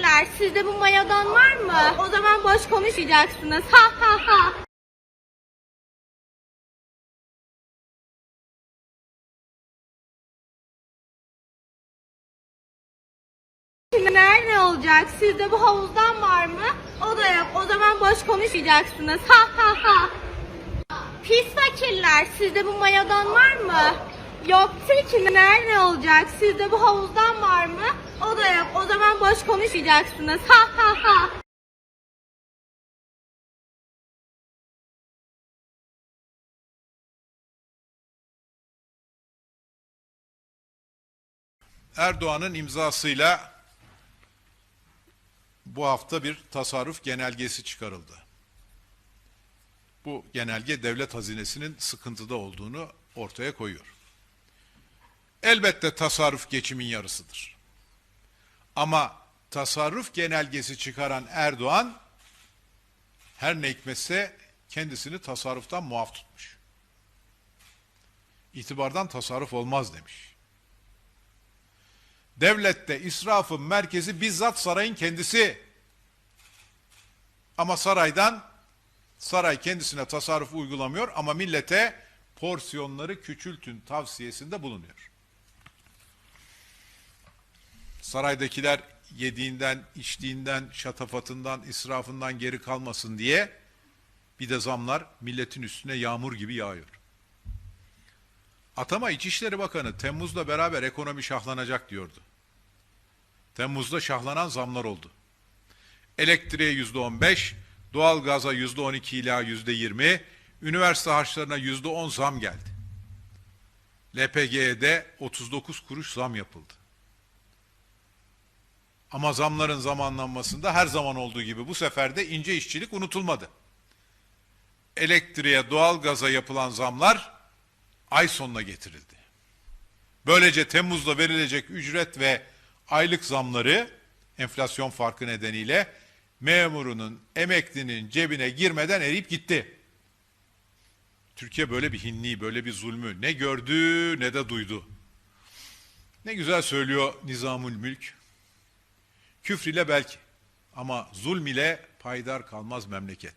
fakirler sizde bu mayadan var mı? O zaman boş konuşmayacaksınız. Ha ha ha. Nerede olacak? Sizde bu havuzdan var mı? O da yok. O zaman boş konuşmayacaksınız. Ha ha ha. Pis fakirler sizde bu mayadan var mı? Yoktur ki nerede olacak? Sizde bu havuzdan var mı? O da yok. O zaman boş konuşmayacaksınız. Ha ha ha. Erdoğan'ın imzasıyla bu hafta bir tasarruf genelgesi çıkarıldı. Bu genelge devlet hazinesinin sıkıntıda olduğunu ortaya koyuyor. Elbette tasarruf geçimin yarısıdır. Ama tasarruf genelgesi çıkaran Erdoğan her ne hikmetse kendisini tasarruftan muaf tutmuş. İtibardan tasarruf olmaz demiş. Devlette israfın merkezi bizzat sarayın kendisi. Ama saraydan saray kendisine tasarruf uygulamıyor ama millete porsiyonları küçültün tavsiyesinde bulunuyor. Saraydakiler yediğinden, içtiğinden, şatafatından, israfından geri kalmasın diye bir de zamlar milletin üstüne yağmur gibi yağıyor. Atama İçişleri Bakanı Temmuz'la beraber ekonomi şahlanacak diyordu. Temmuz'da şahlanan zamlar oldu. Elektriğe yüzde on beş, doğalgaza yüzde on iki ila yüzde yirmi, üniversite harçlarına yüzde on zam geldi. LPG'ye de 39 kuruş zam yapıldı. Ama zamların zamanlanmasında her zaman olduğu gibi bu sefer de ince işçilik unutulmadı. Elektriğe, doğalgaza yapılan zamlar ay sonuna getirildi. Böylece Temmuz'da verilecek ücret ve aylık zamları enflasyon farkı nedeniyle memurunun, emeklinin cebine girmeden eriyip gitti. Türkiye böyle bir hinliği, böyle bir zulmü ne gördü ne de duydu. Ne güzel söylüyor Nizamül Mülk. Küfr ile belki ama zulm ile paydar kalmaz memleket.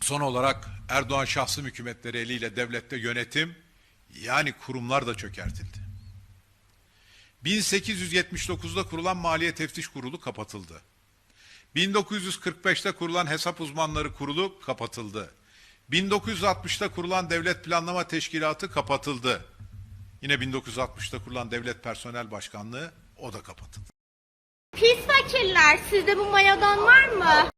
Son olarak Erdoğan şahsım hükümetleri eliyle devlette yönetim yani kurumlar da çökertildi. 1879'da kurulan Maliye Teftiş Kurulu kapatıldı. 1945'te kurulan Hesap Uzmanları Kurulu kapatıldı. 1960'ta kurulan Devlet Planlama Teşkilatı kapatıldı. Yine 1960'ta kurulan Devlet Personel Başkanlığı o da kapatıldı. Pis fakirler sizde bu mayadan var mı?